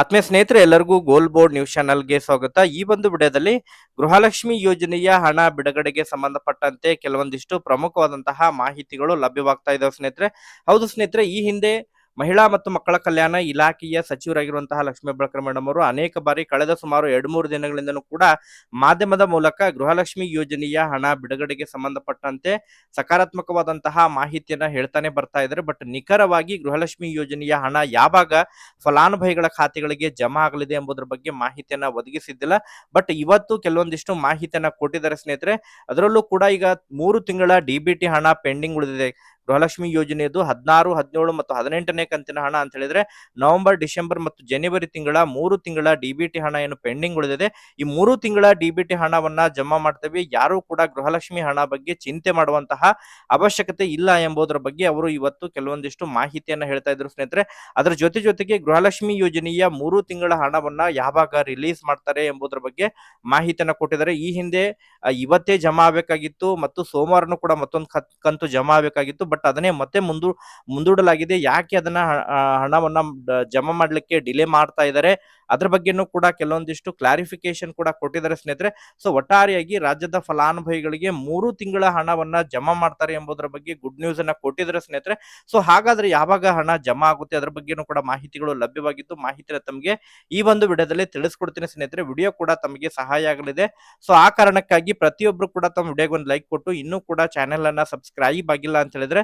ಆತ್ಮೀಯ ಸ್ನೇಹಿತರೆ, ಎಲ್ಲರಿಗೂ ಗೋಲ್ ಬೋರ್ಡ್ ನ್ಯೂಸ್ ಚಾನಲ್ಗೆ ಸ್ವಾಗತ. ಈ ಒಂದು ವಿಡಿಯೋದಲ್ಲಿ ಗೃಹಲಕ್ಷ್ಮಿ ಯೋಜನೆಯ ಹಣ ಬಿಡುಗಡೆಗೆ ಸಂಬಂಧಪಟ್ಟಂತೆ ಕೆಲವೊಂದಿಷ್ಟು ಪ್ರಮುಖವಾದಂತಹ ಮಾಹಿತಿಗಳು ಲಭ್ಯವಾಗ್ತಾ ಇದಾವೆ ಸ್ನೇಹಿತರೆ. ಹೌದು ಸ್ನೇಹಿತರೆ, ಈ ಹಿಂದೆ ಮಹಿಳಾ ಮತ್ತು ಮಕ್ಕಳ ಕಲ್ಯಾಣ ಇಲಾಖೆಯ ಸಚಿವರಾಗಿರುವಂತಹ ಲಕ್ಷ್ಮೀ ಹೆಬ್ಬಾಳ್ಕರ್ ಮೇಡಮ್ ಅವರು ಅನೇಕ ಬಾರಿ ಕಳೆದ ಸುಮಾರು ಎರಡು ಮೂರು ದಿನಗಳಿಂದಲೂ ಕೂಡ ಮಾಧ್ಯಮದ ಮೂಲಕ ಗೃಹಲಕ್ಷ್ಮಿ ಯೋಜನೆಯ ಹಣ ಬಿಡುಗಡೆಗೆ ಸಂಬಂಧಪಟ್ಟಂತೆ ಸಕಾರಾತ್ಮಕವಾದಂತಹ ಮಾಹಿತಿಯನ್ನ ಹೇಳ್ತಾನೆ ಬರ್ತಾ ಇದ್ದಾರೆ. ಬಟ್ ನಿಖರವಾಗಿ ಗೃಹಲಕ್ಷ್ಮಿ ಯೋಜನೆಯ ಹಣ ಯಾವಾಗ ಫಲಾನುಭವಿಗಳ ಖಾತೆಗಳಿಗೆ ಜಮಾ ಆಗಲಿದೆ ಎಂಬುದರ ಬಗ್ಗೆ ಮಾಹಿತಿಯನ್ನ ಒದಗಿಸಿದ್ದಿಲ್ಲ. ಬಟ್ ಇವತ್ತು ಕೆಲವೊಂದಿಷ್ಟು ಮಾಹಿತಿಯನ್ನ ಕೊಟ್ಟಿದ್ದಾರೆ ಸ್ನೇಹಿತರೆ. ಅದರಲ್ಲೂ ಕೂಡ ಈಗ ಮೂರು ತಿಂಗಳ ಡಿ ಹಣ ಪೆಂಡಿಂಗ್ ಉಳಿದಿದೆ. ಗೃಹಲಕ್ಷ್ಮಿ ಯೋಜನೆಯದು ಹದಿನಾರು, ಹದಿನೇಳು ಮತ್ತು ಹದಿನೆಂಟನೇ ಕಂತಿನ ಹಣ ಅಂತ ಹೇಳಿದ್ರೆ ನವೆಂಬರ್, ಡಿಸೆಂಬರ್ ಮತ್ತು ಜನವರಿ ತಿಂಗಳ ಮೂರು ತಿಂಗಳ ಡಿಬಿಟಿ ಹಣ ಏನು ಪೆಂಡಿಂಗ್ ಉಳಿದಿದೆ. ಈ ಮೂರು ತಿಂಗಳ ಡಿಬಿಟಿ ಹಣವನ್ನ ಜಮಾ ಮಾಡ್ತೇವೆ. ಯಾರು ಕೂಡ ಗೃಹಲಕ್ಷ್ಮಿ ಹಣ ಬಗ್ಗೆ ಚಿಂತೆ ಮಾಡುವಂತಹ ಅವಶ್ಯಕತೆ ಇಲ್ಲ ಎಂಬುದರ ಬಗ್ಗೆ ಅವರು ಇವತ್ತು ಕೆಲವೊಂದಿಷ್ಟು ಮಾಹಿತಿಯನ್ನ ಹೇಳ್ತಾ ಇದ್ರು ಸ್ನೇಹಿತರೆ. ಅದರ ಜೊತೆ ಜೊತೆಗೆ ಗೃಹಲಕ್ಷ್ಮಿ ಯೋಜನೆಯ ಮೂರು ತಿಂಗಳ ಹಣವನ್ನ ಯಾವಾಗ ರಿಲೀಸ್ ಮಾಡ್ತಾರೆ ಎಂಬುದರ ಬಗ್ಗೆ ಮಾಹಿತಿಯನ್ನ ಕೊಟ್ಟಿದ್ದಾರೆ. ಈ ಹಿಂದೆ ಇವತ್ತೇ ಜಮಾ ಆಗಬೇಕಾಗಿತ್ತು ಮತ್ತು ಸೋಮವಾರನೂ ಕೂಡ ಮತ್ತೊಂದು ಕಂತು ಜಮಾ ಆಗಬೇಕಾಗಿತ್ತು. ಬಟ್ ಅದನ್ನೇ ಮತ್ತೆ ಮುಂದೂ, ಮುಂದೂಡಲಾಗಿದೆ. ಯಾಕೆ ಅದನ್ನ ಹಣವನ್ನ ಜಮಾ ಮಾಡ್ಲಿಕ್ಕೆ ಡಿಲೇ ಮಾಡ್ತಾ ಇದ್ದಾರೆ ಅದ್ರ ಬಗ್ಗೆನೂ ಕೂಡ ಕೆಲವೊಂದಿಷ್ಟು ಕ್ಲಾರಿಫಿಕೇಶನ್ ಕೂಡ ಕೊಟ್ಟಿದ್ದಾರೆ ಸ್ನೇಹಿತರೆ. ಸೊ ಒಟ್ಟಾರೆಯಾಗಿ ರಾಜ್ಯದ ಫಲಾನುಭವಿಗಳಿಗೆ ಮೂರು ತಿಂಗಳ ಹಣವನ್ನ ಜಮಾ ಮಾಡ್ತಾರೆ ಎಂಬುದರ ಬಗ್ಗೆ ಗುಡ್ ನ್ಯೂಸ್ ಅನ್ನ ಕೊಟ್ಟಿದ್ದಾರೆ ಸ್ನೇಹಿತರೆ. ಸೊ ಹಾಗಾದ್ರೆ ಯಾವಾಗ ಹಣ ಜಮಾ ಆಗುತ್ತೆ? ಅದ್ರ ಬಗ್ಗೆನೂ ಕೂಡ ಮಾಹಿತಿಗಳು ಲಭ್ಯವಾಗಿದ್ದು ಮಾಹಿತಿ ತಮಗೆ ಈ ಒಂದು ವಿಡಿಯೋದಲ್ಲಿ ತಿಳಿಸ್ಕೊಡ್ತೀನಿ ಸ್ನೇಹಿತರೆ. ವಿಡಿಯೋ ಕೂಡ ತಮಗೆ ಸಹಾಯ ಆಗಲಿದೆ. ಸೊ ಆ ಕಾರಣಕ್ಕಾಗಿ ಪ್ರತಿಯೊಬ್ರು ಕೂಡ ತಮ್ಮ ವಿಡಿಯೋಗೆ ಒಂದು ಲೈಕ್ ಕೊಟ್ಟು ಇನ್ನೂ ಕೂಡ ಚಾನೆಲ್ ಅನ್ನ ಸಬ್ಸ್ಕ್ರೈಬ್ ಆಗಿಲ್ಲ ಅಂತ ಹೇಳಿದ್ರೆ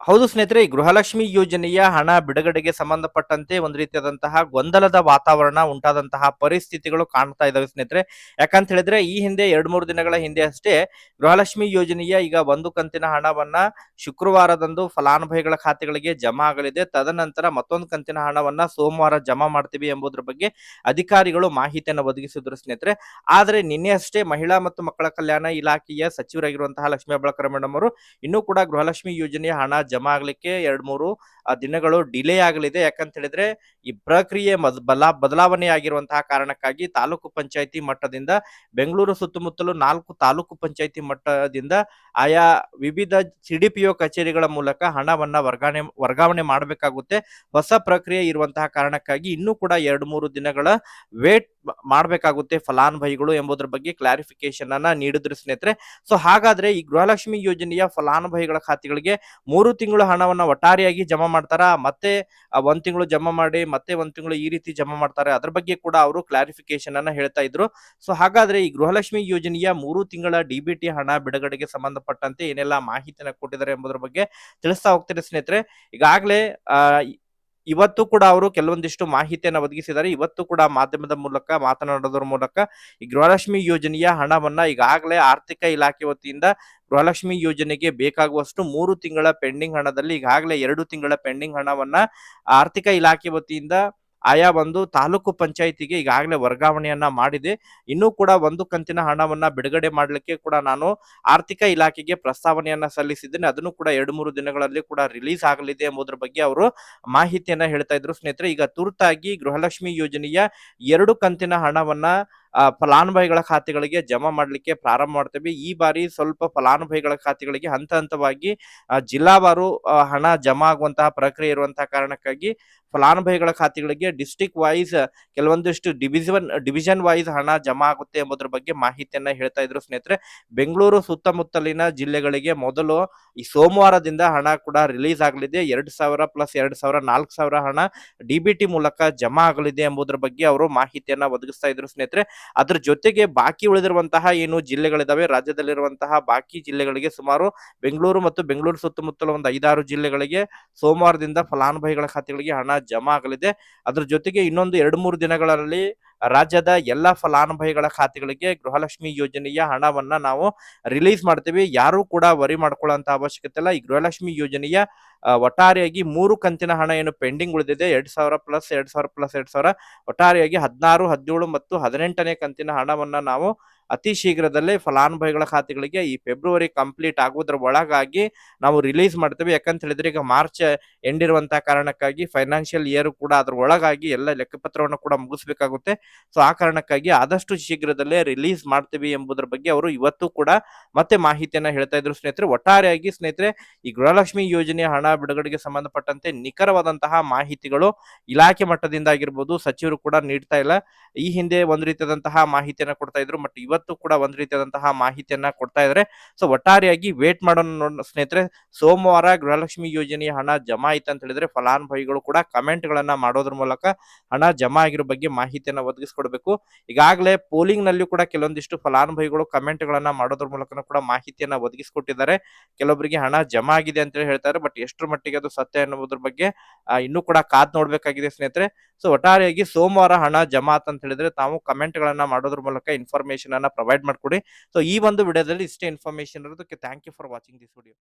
ಹೌದು ಸ್ನೇಹಿತರೆ, ಈ ಗೃಹಲಕ್ಷ್ಮಿ ಯೋಜನೆಯ ಹಣ ಬಿಡುಗಡೆಗೆ ಸಂಬಂಧಪಟ್ಟಂತೆ ಒಂದು ರೀತಿಯಾದಂತಹ ಗೊಂದಲದ ವಾತಾವರಣ ಉಂಟಾದಂತಹ ಪರಿಸ್ಥಿತಿಗಳು ಕಾಣ್ತಾ ಇದಾವೆ ಸ್ನೇಹಿತರೆ. ಯಾಕಂತ ಹೇಳಿದ್ರೆ, ಈ ಹಿಂದೆ ಎರಡ್ ಮೂರು ದಿನಗಳ ಹಿಂದೆ ಅಷ್ಟೇ ಗೃಹಲಕ್ಷ್ಮಿ ಯೋಜನೆಯ ಈಗ ಒಂದು ಕಂತಿನ ಹಣವನ್ನ ಶುಕ್ರವಾರದಂದು ಫಲಾನುಭವಿಗಳ ಖಾತೆಗಳಿಗೆ ಜಮಾ ಆಗಲಿದೆ. ತದನಂತರ ಮತ್ತೊಂದು ಕಂತಿನ ಹಣವನ್ನ ಸೋಮವಾರ ಜಮಾ ಮಾಡ್ತೀವಿ ಎಂಬುದರ ಬಗ್ಗೆ ಅಧಿಕಾರಿಗಳು ಮಾಹಿತಿಯನ್ನು ಒದಗಿಸಿದ್ರು ಸ್ನೇಹಿತರೆ. ಆದ್ರೆ ನಿನ್ನೆ ಅಷ್ಟೇ ಮಹಿಳಾ ಮತ್ತು ಮಕ್ಕಳ ಕಲ್ಯಾಣ ಇಲಾಖೆಯ ಸಚಿವರಾಗಿರುವಂತಹ ಲಕ್ಷ್ಮೀ ಹೆಬ್ಬಾಳ್ಕರ್ ಮೇಡಮ್ ಅವರು ಇನ್ನೂ ಕೂಡ ಗೃಹಲಕ್ಷ್ಮಿ ಯೋಜನೆಯ ಹಣ ಜಮಾ ಆಗ್ಲಿಕ್ಕೆ ಎರಡ್ ಮೂರು ದಿನಗಳು ಡಿಲೇ ಆಗಲಿದೆ. ಯಾಕಂತ ಹೇಳಿದ್ರೆ ಈ ಪ್ರಕ್ರಿಯೆ ಬಲ ಬದಲಾವಣೆ ಆಗಿರುವಂತಹ ಕಾರಣಕ್ಕಾಗಿ ತಾಲೂಕು ಪಂಚಾಯತಿ ಮಟ್ಟದಿಂದ ಬೆಂಗಳೂರು ಸುತ್ತಮುತ್ತಲು ನಾಲ್ಕು ತಾಲೂಕು ಪಂಚಾಯತಿ ಮಟ್ಟದಿಂದ ಆಯಾ ವಿವಿಧ ಸಿಡಿಪಿಒ ಕಚೇರಿಗಳ ಮೂಲಕ ಹಣವನ್ನ ವರ್ಗಾವಣೆ ವರ್ಗಾವಣೆ ಮಾಡಬೇಕಾಗುತ್ತೆ. ಹೊಸ ಪ್ರಕ್ರಿಯೆ ಇರುವಂತಹ ಕಾರಣಕ್ಕಾಗಿ ಇನ್ನೂ ಕೂಡ ಎರಡು ಮೂರು ದಿನಗಳ ವೇಟ್ ಮಾಡಬೇಕಾಗುತ್ತೆ ಫಲಾನುಭವಿಗಳು ಎಂಬುದರ ಬಗ್ಗೆ ಕ್ಲಾರಿಫಿಕೇಶನ್ ಅನ್ನ ನೀಡಿದ್ರು ಸ್ನೇಹಿತರೆ. ಸೊ ಹಾಗಾದ್ರೆ ಈ ಗೃಹಲಕ್ಷ್ಮಿ ಯೋಜನೆಯ ಫಲಾನುಭವಿಗಳ ಖಾತೆಗಳಿಗೆ ಮೂರು ತಿಂಗಳು ಹಣವನ್ನ ಒಟ್ಟಾರೆಯಾಗಿ ಜಮಾ ಮಾಡ್ತಾರ? ಮತ್ತೆ ಒಂದ್ ತಿಂಗಳು ಜಮಾ ಮಾಡಿ, ಮತ್ತೆ ಒಂದ್ ತಿಂಗಳು ಈ ರೀತಿ ಜಮಾ ಮಾಡ್ತಾರೆ? ಅದ್ರ ಬಗ್ಗೆ ಕೂಡ ಅವರು ಕ್ಲಾರಿಫಿಕೇಶನ್ ಅನ್ನ ಹೇಳ್ತಾ ಇದ್ರು. ಸೊ ಹಾಗಾದ್ರೆ ಈ ಗೃಹಲಕ್ಷ್ಮಿ ಯೋಜನೆಯ ಮೂರು ತಿಂಗಳ ಡಿಬಿಟಿ ಹಣ ಬಿಡುಗಡೆಗೆ ಸಂಬಂಧಪಟ್ಟಂತೆ ಏನೆಲ್ಲ ಮಾಹಿತಿನ ಕೊಟ್ಟಿದ್ದಾರೆ ಎಂಬುದರ ಬಗ್ಗೆ ತಿಳಿಸ್ತಾ ಹೋಗ್ತಾರೆ ಸ್ನೇಹಿತರೆ. ಈಗಾಗಲೇ ಇವತ್ತು ಕೂಡ ಅವರು ಕೆಲವೊಂದಿಷ್ಟು ಮಾಹಿತಿಯನ್ನು ಒದಗಿಸಿದ್ದಾರೆ. ಇವತ್ತು ಕೂಡ ಮಾಧ್ಯಮದ ಮೂಲಕ, ಮಾತನಾಡೋದ್ರ ಮೂಲಕ ಈ ಗೃಹಲಕ್ಷ್ಮಿ ಯೋಜನೆಯ ಹಣವನ್ನ ಈಗಾಗಲೇ ಆರ್ಥಿಕ ಇಲಾಖೆ ವತಿಯಿಂದ ಗೃಹಲಕ್ಷ್ಮಿ ಯೋಜನೆಗೆ ಬೇಕಾಗುವಷ್ಟು ಮೂರು ತಿಂಗಳ ಪೆಂಡಿಂಗ್ ಹಣದಲ್ಲಿ, ಈಗಾಗಲೇ ಎರಡು ತಿಂಗಳ ಪೆಂಡಿಂಗ್ ಹಣವನ್ನ ಆರ್ಥಿಕ ಇಲಾಖೆ ವತಿಯಿಂದ ಆಯಾ ಒಂದು ತಾಲೂಕು ಪಂಚಾಯಿತಿಗೆ ಈಗಾಗಲೇ ವರ್ಗಾವಣೆಯನ್ನ ಮಾಡಿದೆ. ಇನ್ನೂ ಕೂಡ ಒಂದು ಕಂತಿನ ಹಣವನ್ನ ಬಿಡುಗಡೆ ಮಾಡಲಿಕ್ಕೆ ಕೂಡ ನಾನು ಆರ್ಥಿಕ ಇಲಾಖೆಗೆ ಪ್ರಸ್ತಾವನೆಯನ್ನ ಸಲ್ಲಿಸಿದ್ದೇನೆ. ಅದನ್ನು ಕೂಡ ಎರಡು ಮೂರು ದಿನಗಳಲ್ಲಿ ಕೂಡ ರಿಲೀಸ್ ಆಗಲಿದೆ ಎಂಬುದರ ಬಗ್ಗೆ ಅವರು ಮಾಹಿತಿಯನ್ನ ಹೇಳ್ತಾ ಇದ್ರು. ಸ್ನೇಹಿತರೆ, ಈಗ ತುರ್ತಾಗಿ ಗೃಹಲಕ್ಷ್ಮಿ ಯೋಜನೆಯ ಎರಡು ಕಂತಿನ ಹಣವನ್ನ ಫಲಾನುಭವಿಗಳ ಖಾತೆಗಳಿಗೆ ಜಮಾ ಮಾಡಲಿಕ್ಕೆ ಪ್ರಾರಂಭ ಮಾಡ್ತೇವೆ. ಈ ಬಾರಿ ಸ್ವಲ್ಪ ಫಲಾನುಭವಿಗಳ ಖಾತೆಗಳಿಗೆ ಹಂತ ಹಂತವಾಗಿ ಜಿಲ್ಲಾವಾರು ಹಣ ಜಮಾ ಆಗುವಂತಹ ಪ್ರಕ್ರಿಯೆ ಇರುವಂತಹ ಕಾರಣಕ್ಕಾಗಿ ಫಲಾನುಭವಿಗಳ ಖಾತೆಗಳಿಗೆ ಡಿಸ್ಟಿಕ್ ವೈಸ್, ಕೆಲವೊಂದಿಷ್ಟು ಡಿವಿಷನ್ ಡಿವಿಷನ್ ವೈಸ್ ಹಣ ಜಮಾ ಆಗುತ್ತೆ ಎಂಬುದರ ಬಗ್ಗೆ ಮಾಹಿತಿಯನ್ನ ಹೇಳ್ತಾ ಇದ್ರು ಸ್ನೇಹಿತರೆ. ಬೆಂಗಳೂರು ಸುತ್ತಮುತ್ತಲಿನ ಜಿಲ್ಲೆಗಳಿಗೆ ಮೊದಲು ಈ ಸೋಮವಾರದಿಂದ ಹಣ ಕೂಡ ರಿಲೀಸ್ ಆಗಲಿದೆ. ಎರಡು ಸಾವಿರ ಪ್ಲಸ್ ಎರಡು ಸಾವಿರ, ನಾಲ್ಕು ಸಾವಿರ ಹಣ ಡಿಬಿಟಿ ಮೂಲಕ ಜಮಾ ಆಗಲಿದೆ ಎಂಬುದರ ಬಗ್ಗೆ ಅವರು ಮಾಹಿತಿಯನ್ನ ಒದಗಿಸ್ತಾ ಇದ್ರು ಸ್ನೇಹಿತರೆ. ಅದ್ರ ಜೊತೆಗೆ ಬಾಕಿ ಉಳಿದಿರುವಂತಹ ಏನು ಜಿಲ್ಲೆಗಳಿದಾವೆ, ರಾಜ್ಯದಲ್ಲಿರುವಂತಹ ಬಾಕಿ ಜಿಲ್ಲೆಗಳಿಗೆ ಸುಮಾರು ಬೆಂಗಳೂರು ಮತ್ತು ಬೆಂಗಳೂರು ಸುತ್ತಮುತ್ತಲ ಒಂದು ಐದಾರು ಜಿಲ್ಲೆಗಳಿಗೆ ಸೋಮವಾರದಿಂದ ಫಲಾನುಭವಿಗಳ ಖಾತೆಗಳಿಗೆ ಹಣ ಜಮಾ ಆಗಲಿದೆ. ಅದ್ರ ಜೊತೆಗೆ ಇನ್ನೊಂದು ಎರಡು ಮೂರು ದಿನಗಳಲ್ಲಿ ರಾಜ್ಯದ ಎಲ್ಲ ಫಲಾನುಭವಿಗಳ ಖಾತೆಗಳಿಗೆ ಗೃಹಲಕ್ಷ್ಮಿ ಯೋಜನೆಯ ಹಣವನ್ನ ನಾವು ರಿಲೀಸ್ ಮಾಡ್ತೀವಿ. ಯಾರು ಕೂಡ ವರಿ ಮಾಡ್ಕೊಳ್ಳುವಂತ ಅವಶ್ಯಕತೆ ಇಲ್ಲ. ಈ ಗೃಹಲಕ್ಷ್ಮಿ ಯೋಜನೆಯ ಒಟ್ಟಾರೆಯಾಗಿ ಮೂರು ಕಂತಿನ ಹಣ ಏನು ಪೆಂಡಿಂಗ್ ಉಳಿದಿದೆ. ಎರಡ್ ಸಾವಿರ ಪ್ಲಸ್ ಎರಡ್ ಸಾವಿರ ಪ್ಲಸ್ ಎರಡ್ ಸಾವಿರ. ಒಟ್ಟಾರೆಯಾಗಿ ಹದಿನಾರು, ಹದಿನೇಳು ಮತ್ತು ಹದಿನೆಂಟನೇ ಕಂತಿನ ಹಣವನ್ನ ನಾವು ಅತಿ ಶೀಘ್ರದಲ್ಲೇ ಫಲಾನುಭವಿಗಳ ಖಾತೆಗಳಿಗೆ ಈ ಫೆಬ್ರವರಿ ಕಂಪ್ಲೀಟ್ ಆಗುವುದರ ಒಳಗಾಗಿ ನಾವು ರಿಲೀಸ್ ಮಾಡ್ತೇವೆ. ಯಾಕಂತ ಹೇಳಿದ್ರೆ ಈಗ ಮಾರ್ಚ್ ಎಂಡ್ ಇರುವಂತಹ ಕಾರಣಕ್ಕಾಗಿ ಫೈನಾನ್ಷಿಯಲ್ ಇಯರ್ ಕೂಡ ಅದ್ರ ಒಳಗಾಗಿ ಎಲ್ಲ ಲೆಕ್ಕಪತ್ರವನ್ನು ಕೂಡ ಮುಗಿಸ್ಬೇಕಾಗುತ್ತೆ. ಸೊ ಆ ಕಾರಣಕ್ಕಾಗಿ ಆದಷ್ಟು ಶೀಘ್ರದಲ್ಲೇ ರಿಲೀಸ್ ಮಾಡ್ತೀವಿ ಎಂಬುದರ ಬಗ್ಗೆ ಅವರು ಇವತ್ತು ಕೂಡ ಮತ್ತೆ ಮಾಹಿತಿಯನ್ನ ಹೇಳ್ತಾ ಇದ್ರು. ಸ್ನೇಹಿತರೆ, ಒಟ್ಟಾರೆಯಾಗಿ ಸ್ನೇಹಿತರೆ, ಈ ಗೃಹಲಕ್ಷ್ಮಿ ಯೋಜನೆ ಹಣ ಬಿಡುಗಡೆಗೆ ಸಂಬಂಧಪಟ್ಟಂತೆ ನಿಖರವಾದಂತಹ ಮಾಹಿತಿಗಳು ಇಲಾಖೆ ಮಟ್ಟದಿಂದ ಆಗಿರ್ಬೋದು ಸಚಿವರು ಕೂಡ ನೀಡ್ತಾ ಇಲ್ಲ. ಈ ಹಿಂದೆ ಒಂದು ರೀತಿಯಾದಂತಹ ಮಾಹಿತಿಯನ್ನು ಕೊಡ್ತಾ ಇದ್ರು ಬಟ್ ಇವತ್ತು ಕೂಡ ಒಂದ್ ರೀತಿಯಾದಂತಹ ಮಾಹಿತಿಯನ್ನ ಕೊಡ್ತಾ ಇದ್ದಾರೆ ಸೊ ಒಟ್ಟಾರೆಯಾಗಿ ವೇಟ್ ಮಾಡೋಣ ಸ್ನೇಹಿತರೆ, ಸೋಮವಾರ ಗೃಹಲಕ್ಷ್ಮಿ ಯೋಜನೆಯ ಹಣ ಜಮಾ ಆಯ್ತು ಅಂತ ಹೇಳಿದ್ರೆ ಫಲಾನುಭವಿಗಳು ಕೂಡ ಕಮೆಂಟ್ ಗಳನ್ನ ಮಾಡೋದ್ರ ಮೂಲಕ ಹಣ ಜಮಾ ಆಗಿರೋ ಬಗ್ಗೆ ಮಾಹಿತಿಯನ್ನ ಒದಗಿಸ್ಕೊಡ್ಬೇಕು. ಈಗಾಗಲೇ ಪೋಲಿಂಗ್ನಲ್ಲಿ ಕೂಡ ಕೆಲವೊಂದಿಷ್ಟು ಫಲಾನುಭವಿಗಳು ಕಮೆಂಟ್ ಗಳನ್ನ ಮಾಡೋದ್ರ ಮೂಲಕ ಕೂಡ ಮಾಹಿತಿಯನ್ನ ಒದಗಿಸ್ಕೊಟ್ಟಿದ್ದಾರೆ. ಕೆಲವೊಬ್ಬರಿಗೆ ಹಣ ಜಮಾ ಆಗಿದೆ ಅಂತ ಹೇಳಿ ಹೇಳ್ತಾರೆ ಬಟ್ ಎಷ್ಟರ ಮಟ್ಟಿಗೆ ಅದು ಸತ್ಯ ಅನ್ನೋದ್ರ ಬಗ್ಗೆ ಇನ್ನೂ ಕೂಡ ಕಾದ್ ನೋಡ್ಬೇಕಾಗಿದೆ ಸ್ನೇಹಿತರೆ. ಸೊ ಒಟ್ಟಾರೆಯಾಗಿ ಸೋಮವಾರ ಹಣ ಜಮಾ ಅಂತ ಹೇಳಿದ್ರೆ ತಾವು ಕಮೆಂಟ್ ಗಳನ್ನ ಮಾಡೋದ್ರ ಮೂಲಕ ಇನ್ಫಾರ್ಮೇಶನ್ ಪ್ರೊವೈಡ್ ಮಾಡ್ಕೊಡಿ. ಸೊ ಈ ಒಂದು ವಿಡಿಯೋದಲ್ಲಿ ಇಷ್ಟೇ ಇನ್ಫಾರ್ಮೇಶನ್ ಇರೋದಕ್ಕೆ thank you for watching this video